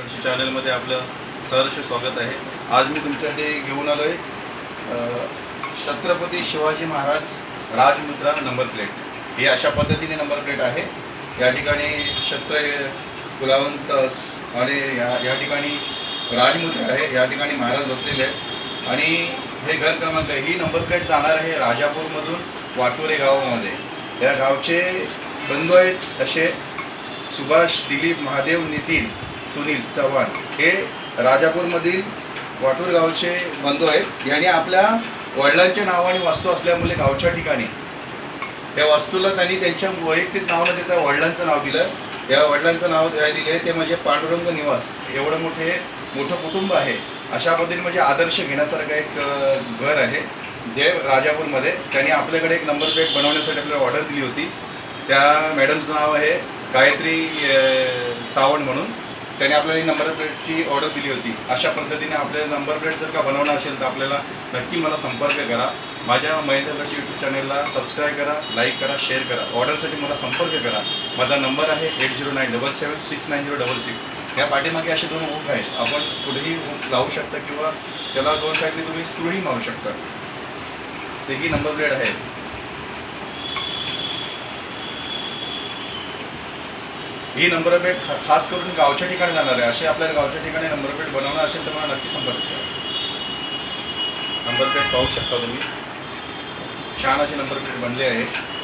कृषी चॅनलमध्ये आपलं सहर्ष स्वागत आहे. आज मी तुमच्याकडे घेऊन आलो आहे छत्रपती शिवाजी महाराज राजमुद्रा नंबर प्लेट. ही अशा पद्धतीने नंबर प्लेट आहे. या ठिकाणी छत्र कुलावंत आणि या या ठिकाणी राजमुद्रा आहे या ठिकाणी महाराज बसलेले आहेत. आणि हे घर क्रमांक ही नंबर प्लेट जाणार आहे राजापूरमधून वाटोरे गावामध्ये. या गावचे बंधू आहेत असे सुभाष दिलीप महादेव नितीन सुनील चव्हाण हे राजापूरमधील वाटूर गावचे बंधू आहेत. यांनी आपल्या वडिलांच्या नावाने वास्तू असल्यामुळे गावच्या ठिकाणी त्या वास्तूला त्यांनी त्यांच्या वैयक्तिक नाव न देता वडिलांचं नाव दिलं. या वडिलांचं नाव काय दिले ते म्हणजे पांडुरंग निवास. एवढं मोठे मोठं कुटुंब आहे. अशा पद्धतीने म्हणजे आदर्श घेण्यासारखं एक घर आहे. जे राजापूरमध्ये. त्यांनी आपल्याकडे एक नंबर प्लेट बनवण्यासाठी आपल्याला ऑर्डर दिली होती. त्या मॅडमचं नाव आहे गायत्री सावंत म्हणून. त्याने आपल्याला ही नंबर प्लेटची ऑर्डर दिली होती. अशा पद्धतीने आपल्याला नंबर प्लेट जर का बनवणं असेल तर आपल्याला नक्की मला संपर्क करा. माझ्या महेंद्रगडच्या यूट्यूब चॅनलला सबस्क्राईब करा लाईक करा शेअर करा. ऑर्डरसाठी मला संपर्क करा. माझा नंबर आहे eight zero nine double seven six nine zero double six या पाठीमागे असे दोन हुक आहेत. आपण कुठेही हुक लावू शकता किंवा त्याला दोन साईडने तुम्ही स्क्रूही मारू शकता. ते ही नंबर प्लेट आहे ही नंबर प्लेट खा- खास करून गावच्या ठिकाणी जाणार आहे. असे आपल्याला गावच्या ठिकाणी नंबर प्लेट बनवणं असेल तर मला नक्की संपर्क करा. नंबर प्लेट पाहू शकता तुम्ही. छान अशी नंबर प्लेट बनली आहे.